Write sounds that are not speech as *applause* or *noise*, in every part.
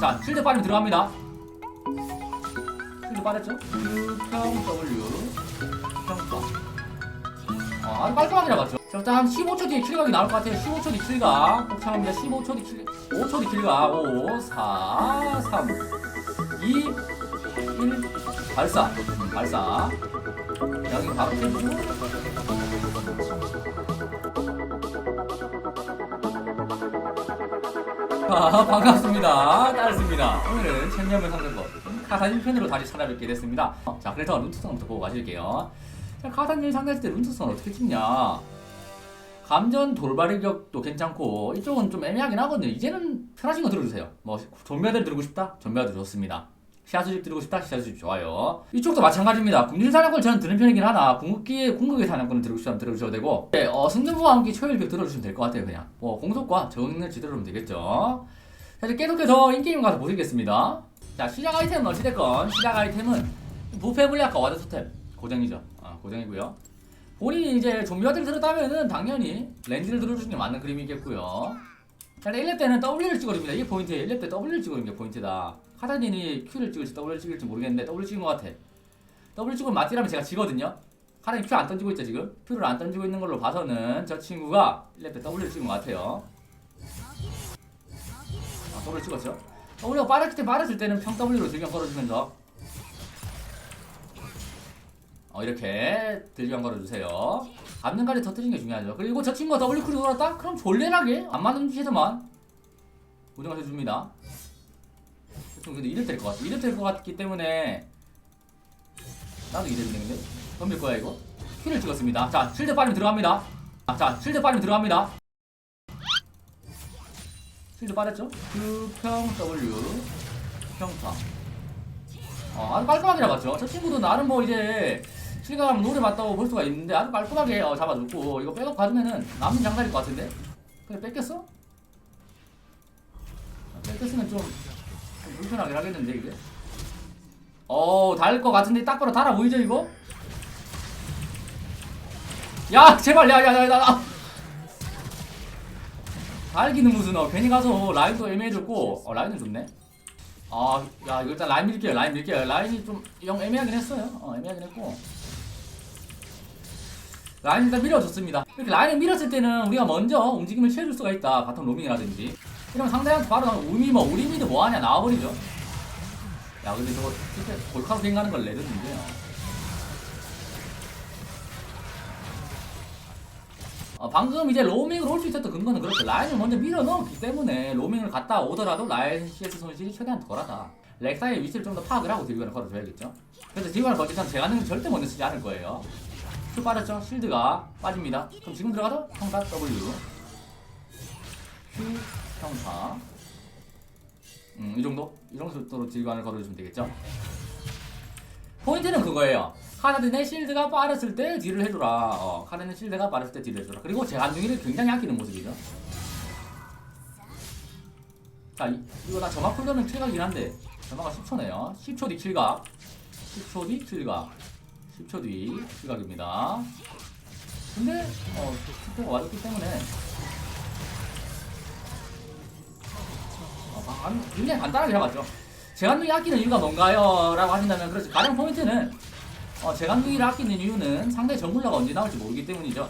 자, 실드 빠르면 들어갑니다. 실드 빠졌죠? Q평 W 평가. 어, 아주 깔끔하게 나갔죠. 자, 일단 한 15초 뒤에 킬각이 나올 것 같아요. 15초 뒤 킬각. 복창합니다. 15초 뒤 킬, 5초 뒤 킬각. 5, 4, 3, 2, 1. 발사. 음, 발사. 여기 바로 켜주고. 아, 반갑습니다. 딸습니다. 오늘은 천년을 상대법 카사딘 편으로 다시 찾아뵙게 됐습니다. 어, 자, 그래서 룬투성부터 보고 가실게요. 자, 카사딘 상대했을 때 룬투성 어떻게 찍냐? 감전 돌발력도 괜찮고 이쪽은 좀 애매하긴 하거든요. 이제는 편하신 거 들어주세요. 뭐 전멸들 들고 싶다? 전멸도 좋습니다. 시야수집 들고 싶다? 시야수집 좋아요. 이쪽도 마찬가지입니다. 궁진 사냥꾼 저는 드는 편이긴 하나 궁극기에 궁극의 사냥꾼을 들고 싶다면 들어주셔도 되고 네, 어, 승전부와 함께 초일격 들어주시면 될 것 같아요. 그냥 뭐 공속과 정을 지도하면 되겠죠. 자 이제 계속해서 인게임 가서 보시겠습니다. 자 시작 아이템은 어찌됐건 시작 아이템은 부패 물약과 와드 토템 고정이죠. 아, 고정이고요. 본인이 이제 좀비와드를 들었다면은 당연히 렌즈를 들어주는 게 맞는 그림이겠고요. 자, 1렙 때는 W를 찍어줍니다. 이게 포인트예요. 1렙 때 W를 찍어주는 게 포인트다. 카다딘이 Q를 찍을지 W를 찍을지 모르겠는데 W 찍은 것 같아. W 찍으면 맞지라면 제가 지거든요. 카다딘 Q 안 던지고 있죠 지금? Q를 안 던지고 있는 걸로 봐서는 저 친구가 1렙 때 W를 찍은 것 같아요. 아, W 찍었죠? W가 빠르을 때 빠르을 때는 평 W로 들경 걸어주면서 어, 이렇게 들경 걸어주세요. 앞는까지 터뜨리는 게 중요하죠. 그리고 저 친구가 W 쿨이 돌았다? 그럼 졸래나게 안 맞는 위치에서만 고정을 해줍니다. 좀 근데 이럴 때일 것 같아. 이럴 때일 것 같기 때문에 나도 이랬는데 근데 덤빌 거야 이거. 큐를 찍었습니다. 자 실드 빠르면 들어갑니다. 아, 자 실드 빠르면 들어갑니다. 실드 빠졌죠? Q평 W 평타. 어, 아주 깔끔하게 나갔죠. 저 친구도 나름 뭐 이제 실감 노래 맞다고 볼 수가 있는데 아주 깔끔하게 어, 잡아줬고 이거 백업 가주면은 남은 장사일 것 같은데 그래 뺏겼어? 아, 뺏겼으면 좀, 좀 불편하게 하겠는데 이게 어 달 것 같은데 딱 봐도 달아 보이죠 이거? 야 제발 야야야야 야, 달기는 무슨 어 괜히 가서 라인도 애매해졌고 어 라인은 좋네 아, 야, 이거 일단 라인 밀게요, 라인 밀게요. 라인이 좀, 영 애매하긴 했어요. 어, 애매하긴 했고. 라인 일단 밀어줬습니다. 이렇게 라인을 밀었을 때는 우리가 먼저 움직임을 취해줄 수가 있다. 바텀 로밍이라든지. 이러면 상대한테 바로 우미 뭐, 우리 미드 뭐하냐, 나와버리죠. 야, 근데 저거, 실제 골카로 생각하는 걸 레전드인데요. 어, 방금 이제 로밍을 올 수 있었던 근거는 그렇죠. 라인을 먼저 밀어 넣었기 때문에 로밍을 갔다 오더라도 라인 CS 손실이 최대한 덜하다. 렉사의 위치를 좀 더 파악을 하고 딜관을 걸어줘야겠죠. 그래서 딜관을 걸때 전 제가 는 절대 먼저 쓰지 않을 거예요. 큐 빠졌죠? 실드가 빠집니다. 그럼 지금 들어가도 평타 W Q 평타 음, 이 정도? 이 정도로 딜관을 걸어주시면 되겠죠? 포인트는 그거예요. 카나딘의 실드가 빠졌을 때 딜을 해줘라. 어, 카나딘의 실드가 빠졌을 때 딜을 해줘라. 그리고 제간둥이를 굉장히 아끼는 모습이죠. 자, 이, 이거 나 점화 쿨러는 킬각이긴 한데 점화가 10초네요. 10초 뒤 킬각. 10초 뒤 킬각. 10초 뒤 킬각입니다. 근데 어, 10초가 와줬기 때문에 어, 방- 굉장히 간단하게 잡았죠. 제간둥이 아끼는 이유가 뭔가요? 라고 하신다면 그렇지. 가장 포인트는 어, 제간둥이를 아끼는 이유는 상대 정글러가 언제 나올지 모르기 때문이죠.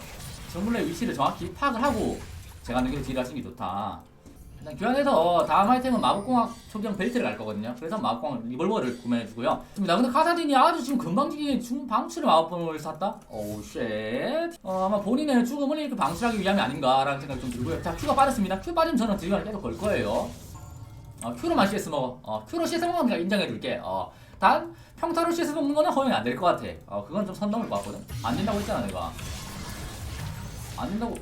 정글러의 위치를 정확히 파악을 하고 제간둥이를 딜을 하시는 게 좋다. 일단 교환해서 다음 아이템은 마법공학 초경 벨트를 갈 거거든요. 그래서 마법공학 리볼버를 구매해주고요. 좋습니다. 근데 카사딘이 아주 지금 금방지게 중 방치를 마법봉을 샀다? 오우 쉣. 어, 아마 본인의 죽음을 이렇게 방치하기 위함이 아닌가라는 생각이 좀 들고요. 자, Q가 빠졌습니다. Q 빠지면 저는 딜관을 계속 걸 거예요. 어, Q로만 CS 먹어. 어, Q로 CS 내가 인정해줄게. 어, 단 평타로 CS 먹는 거는 허용이 안 될 것 같아. 어, 그건 좀 선 넘을 것 같거든. 안 된다고 했잖아 내가. 안 된다고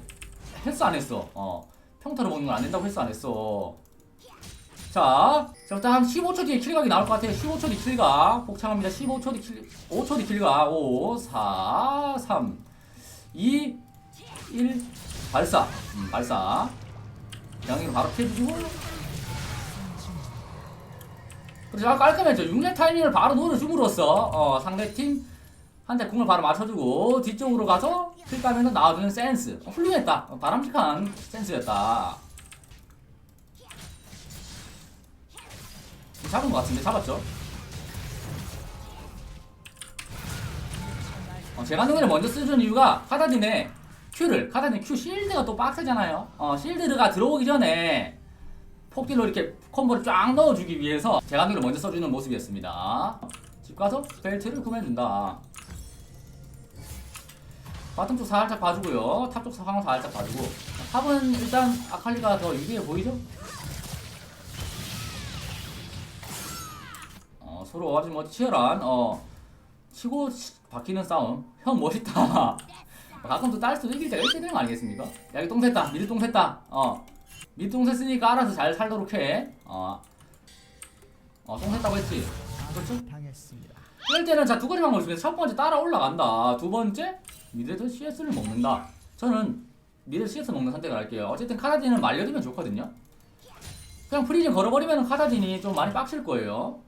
했어 안 했어. 어, 평타로 먹는 건 안 된다고 했어 안 했어. 자, 자, 일단 한 15초 뒤에 킬각이 나올 것 같아요. 15초 뒤 킬각. 복창합니다. 15초 뒤 킬, 5초 뒤 킬각. 5, 4, 3, 2, 1, 발사. 음, 발사. 양이 바로 피해주고. 그래서 깔끔했죠. 6렙 타이밍을 바로 노려줌으로써 어, 상대팀 한대 공을 바로 맞춰주고 뒤쪽으로 가서 킬 까면서 나와주는 센스 어, 훌륭했다. 어, 바람직한 센스였다. 잡은 것 같은데 잡았죠? 어, 제가 능을 먼저 쓰준 이유가 카다딘의 Q를 카다딘 Q 실드가 또 빡세잖아요. 어, 실드가 들어오기 전에 폭딜로 이렇게 콤보를 쫙 넣어주기 위해서 능을 먼저 써주는 모습이었습니다. 집 가서 벨트를 구매해준다. 바텀 쪽 살짝 봐주고요. 탑 쪽 상황 살짝 봐주고. 탑은 일단 아칼리가 더 유리해 보이죠? 어, 서로 아주 뭐 치열한 어 치고 치- 박히는 싸움. 형 멋있다. *laughs* 가끔 또 딸 수도 이길 때가 있게 되는 거 아니겠습니까? 야, 여기 똥 샜다. 미드 똥 샜다. 어. 똥 샜으니까 알아서 잘 살도록 해. 어. 어, 똥 샜다고 했지. 그렇죠? 당했습니다. 이럴 때는 자 두 가지 방법이 있습니다. 첫 번째 따라 올라간다. 두 번째 미드에서 CS를 먹는다. 저는 미드 CS 먹는 선택을 할게요. 어쨌든 카다딘은 말려두면 좋거든요. 그냥 프리즌 걸어버리면 카다딘이 좀 많이 빡칠 거예요.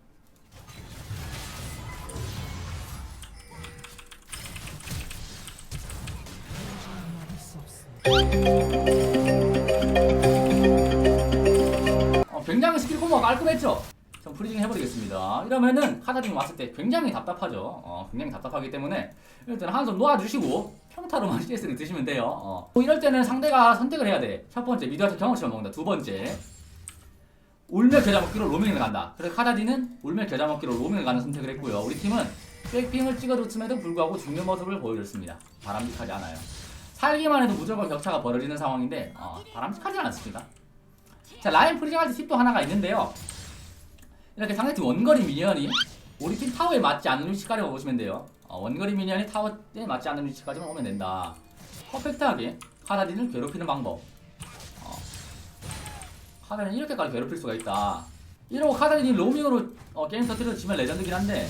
굉장히 스킬 콤보가 깔끔했죠? 전 프리징 해버리겠습니다. 이러면은 카다딘 왔을 때 굉장히 답답하죠. 어, 굉장히 답답하기 때문에 때는 한손 놓아주시고 평타로만 *laughs* CS를 드시면 돼요. 어. 뭐 이럴 때는 상대가 선택을 해야 돼. 첫 번째 미드한테 경험치를 먹는다. 두 번째 울며 겨자 먹기로 로밍을 간다. 그래서 카다딘은 울며 겨자 먹기로 로밍을 가는 선택을 했고요. 우리 팀은 백핑을 찍어줬음에도 불구하고 죽는 모습을 보여줬습니다. 바람직하지 않아요. 살기만 해도 무조건 격차가 벌어지는 상황인데 어, 바람직하지 않습니다. 자 라인 프리징 할 때 팁도 하나가 있는데요. 이렇게 상대팀 원거리 미니언이 우리 팀 타워에 맞지 않는 위치까지만 오시면 돼요. 어, 원거리 미니언이 타워에 맞지 않는 위치까지만 오면 된다. 퍼펙트하게 카다딘을 괴롭히는 방법. 어, 카다딘 이렇게까지 괴롭힐 수가 있다. 이러고 카다딘이 로밍으로 어, 게임 터트려지면 레전드긴 한데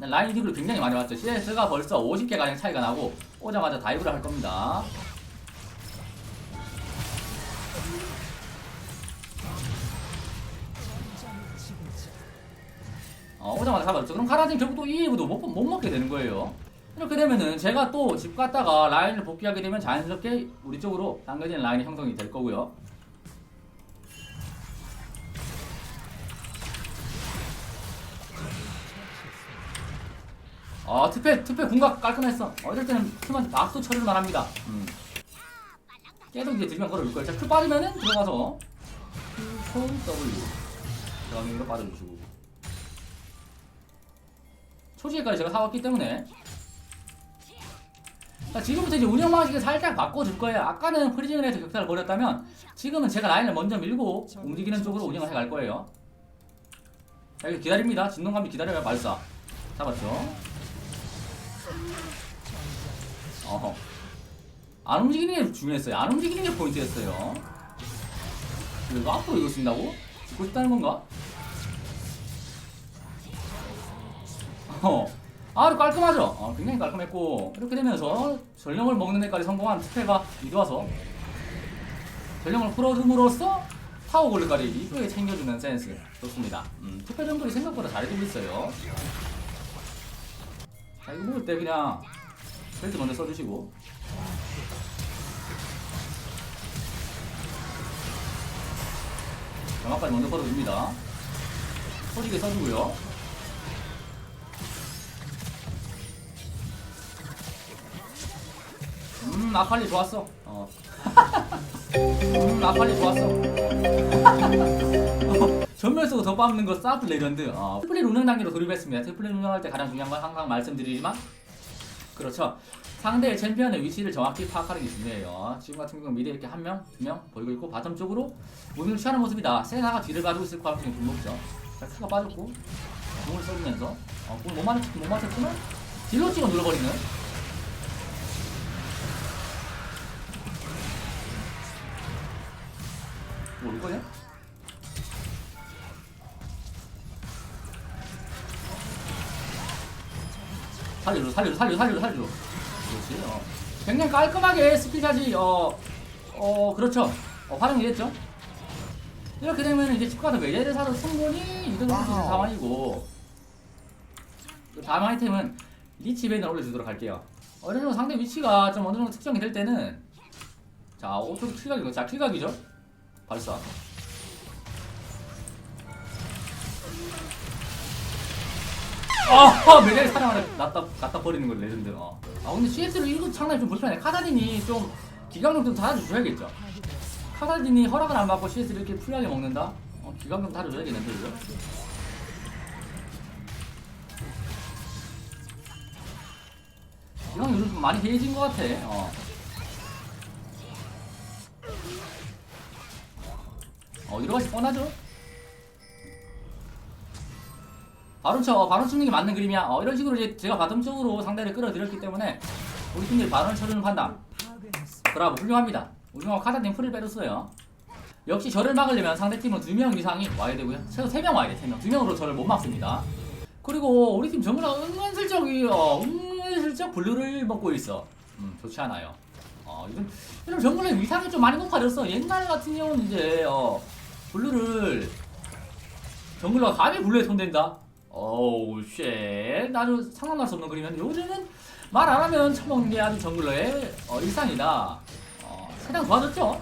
라인 이득을 굉장히 많이 왔죠. CS가 벌써 50개 가량 차이가 나고 오자마자 다이브를 할 겁니다. 어, 오자마자 잡았죠. 그럼 카라딘 결국 또 2위부도 못, 못 먹게 되는 거예요. 이렇게 되면은 제가 또 집 갔다가 라인을 복귀하게 되면 자연스럽게 우리 쪽으로 당겨지는 라인이 형성이 될 거고요. 어, 투패, 투패 궁각 깔끔했어. 어, 이럴 때는 큐만 낙수 처리를 말합니다. 음. 계속 이제 들면 걸어줄 거예요. 자, 큐 빠지면은 들어가서 큐, 콩, W. 들어가는 빠져주시고. 초지에까지 제가 사왔기 때문에 자, 지금부터 이제 운영 방식을 살짝 바꿔줄 거예요. 아까는 프리징을 해서 격차를 벌였다면 지금은 제가 라인을 먼저 밀고 움직이는 쪽으로 운영을 해갈 거예요. 자, 이거 기다립니다. 진동감이 기다려요. 발사. 잡았죠. 어허. 안 움직이는 게 중요했어요. 안 움직이는 게 포인트였어요. 이거 앞으로 이거 쓴다고? 죽고 싶다는 건가? 어. 아주 깔끔하죠? 어, 굉장히 깔끔했고 이렇게 되면서 전령을 먹는 데까지 성공한 투페가 이리 와서 전령을 풀어줌으로써 타워 골드까지 이쁘게 챙겨주는 센스. 좋습니다. 음, 투페 정도이 생각보다 잘해주고 있어요. 자 이거 먹을 때 그냥 벨트 먼저 써주시고. 점화까지 먼저 걸어줍니다. 소지게 써주고요 음 아칼리 좋았어. 어. 음 아칼리 좋았어. *laughs* 전멸 쓰고 더 밟는 거 사프 레전드. 어. 트플릿 운영 단계로 돌입했습니다. 트플릿 운영할 때 가장 중요한 건 항상 말씀드리지만 그렇죠. 상대의 챔피언의 위치를 정확히 파악하는 게 중요해요. 지금 같은 경우 미드 이렇게 한 명, 두 명 보이고 있고 바텀 쪽으로 무빙을 취하는 모습이다. 세나가 뒤를 가지고 있을 가능성이 좀 높죠 자 크가 빠졌고 공을 써주면서 어, 공을 못 맞췄지만 딜로 찍어 눌러버리는 올 거냐? 살려줘, 살려줘, 살려줘, 살려줘, 살려줘. 그렇지. 어. 굉장히 깔끔하게 스피드까지 어, 어, 그렇죠. 어, 활용이 됐죠. 이렇게 되면 이제 집 가서 외제를 사서 충분히 이득을 와우. 상황이고 그 다음 아이템은 리치 베인을 올려주도록 할게요. 어느 정도 상대 위치가 좀 어느 정도 특정이 될 때는 자, 5초 킬각이고 자, 킬각이죠. 발사 아하! 매달 사냥하는 놨다, 갖다 버리는 걸 레전드. 어. 아 근데 CS를 1급 상당히 좀 불편해. 카다딘이 좀 기강력 좀 달아주셔야겠죠. 카다딘이 허락을 안 받고 CS를 이렇게 풀리하게 먹는다. 어, 기강력 달아줘야겠는데 이거. 기강 요즘 좀 많이 해진 것 같아. 어. 어, 이러 가시 뻔하죠? 바로 쳐, 바로 치는 게 맞는 그림이야. 어, 이런 식으로 이제 제가 바텀 쪽으로 상대를 끌어들였기 때문에 우리 팀들이 바론을 쳐주는 판단. 브라보, 훌륭합니다. 우리가 카다님 풀을 빼줬어요. 역시 저를 막으려면 상대팀은 두명 이상이 와야 되고요. 최소 세명 와야 돼, 세 명. 두 명으로 저를 못 막습니다. 그리고 우리 팀 정글가 은근슬쩍이, 어, 은근슬쩍 블루를 먹고 있어. 음, 좋지 않아요. 어, 이런, 이런 정글의 위상이 좀 많이 높아졌어. 옛날 같은 경우는 이제, 어, 블루를, 정글러가 감히 블루에 손댄다? 어우, 쉣. 아주 상상할 수 없는 그림이었는데 요즘은 말 안 하면 처먹는 게 아주 정글러의 어, 일상이다. 어, 세상 좋아졌죠?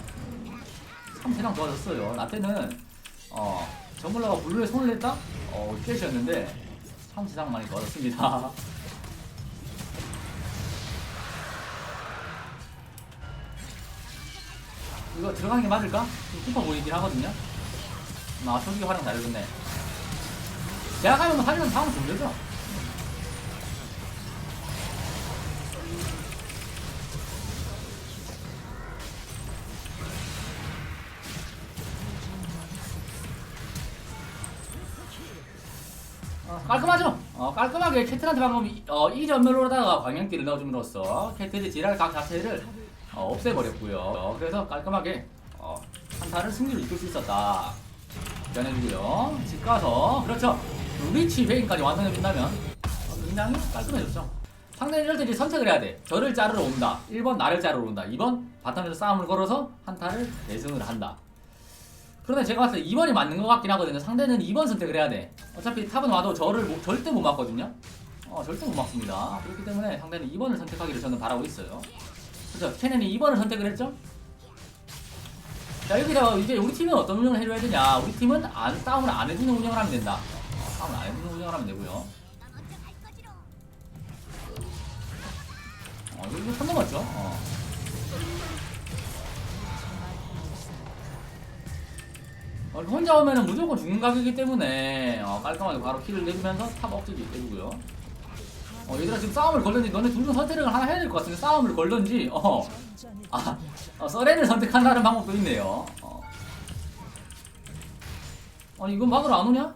참 세상 좋아졌어요. 나 때는 어, 정글러가 블루에 손을 냈다? 어, 쉣이었는데 참 세상 많이 좋아졌습니다. *laughs* 이거 들어가는 게 맞을까? 좀 깊어 보이긴 하거든요. 아, 저기 활용 잘해줬네. 제가 가면 하면 다음 돌려줘. 어, 깔끔하죠? 어, 깔끔하게 캐틀한테 방금 이- 어, 이 전멸로다가 광역기를 넣어줌으로써 캐틀의 지랄 각 자체를 어, 없애버렸고요. 어, 그래서 깔끔하게 어, 한타를 승리로 이끌 수 있었다. 변해주고요. 집 가서 그렇죠. 리치 베인까지 완성해준다면 어, 굉장히 깔끔해졌죠. 상대는 이제 선택을 해야 돼. 저를 자르러 온다. 1번 나를 자르러 온다. 2번 바텀에서 싸움을 걸어서 한타를 대승을 한다. 그런데 제가 봤을 때 2번이 맞는 것 같긴 하거든요. 상대는 2번 선택을 해야 돼. 어차피 탑은 와도 저를 못- 절대 못 막거든요. 어, 절대 못 막습니다. 그렇기 때문에 상대는 2번을 선택하기를 저는 바라고 있어요. 그렇죠. 케넨이 2번을 선택을 했죠? 자 여기서 이제 우리 팀은 어떤 운영을 해줘야 되냐? 우리 팀은 안 싸움을 안 해주는 운영을 하면 된다. 어, 싸움을 안 해주는 운영을 하면 되고요. 어 이거 선 넘었죠? 어. 어, 혼자 오면은 무조건 죽는 각이기 때문에 어, 깔끔하게 바로 킬을 내주면서 탑 억지기 해주고요 어 얘들아 지금 싸움을 걸든지 너네 둘 중 선택을 하나 해야 될 것 같은데 싸움을 걸든지 어 아, 어, 서렌을 선택한다는 방법도 있네요. 어. 아니 이건 막으러 안 오냐?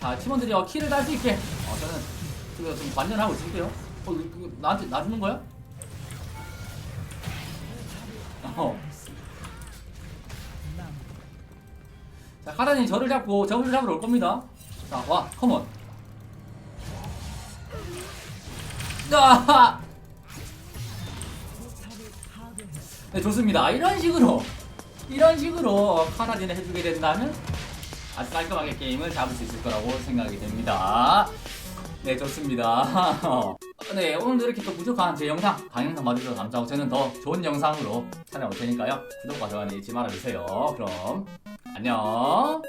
자 팀원들이 어, 키를 딸 수 있게. 어 저는 지금 좀 관전하고 있을게요. 어 나한테 나 주는 거야? 어. 남자 카란이 저를 잡고 저를 잡으러 올 겁니다. 자 와 컴온. 아! 네, 좋습니다. 이런 식으로 이런 식으로 카라딘을 해주게 된다면 아주 깔끔하게 게임을 잡을 수 있을 거라고 생각이 됩니다. 네, 좋습니다. *laughs* 네, 오늘도 이렇게 또 부족한 제 영상, 강영상 봐주셔서 감사하고 저는 더 좋은 영상으로 찾아올 테니까요. 구독과 좋아요 잊지 말아주세요. 그럼 안녕.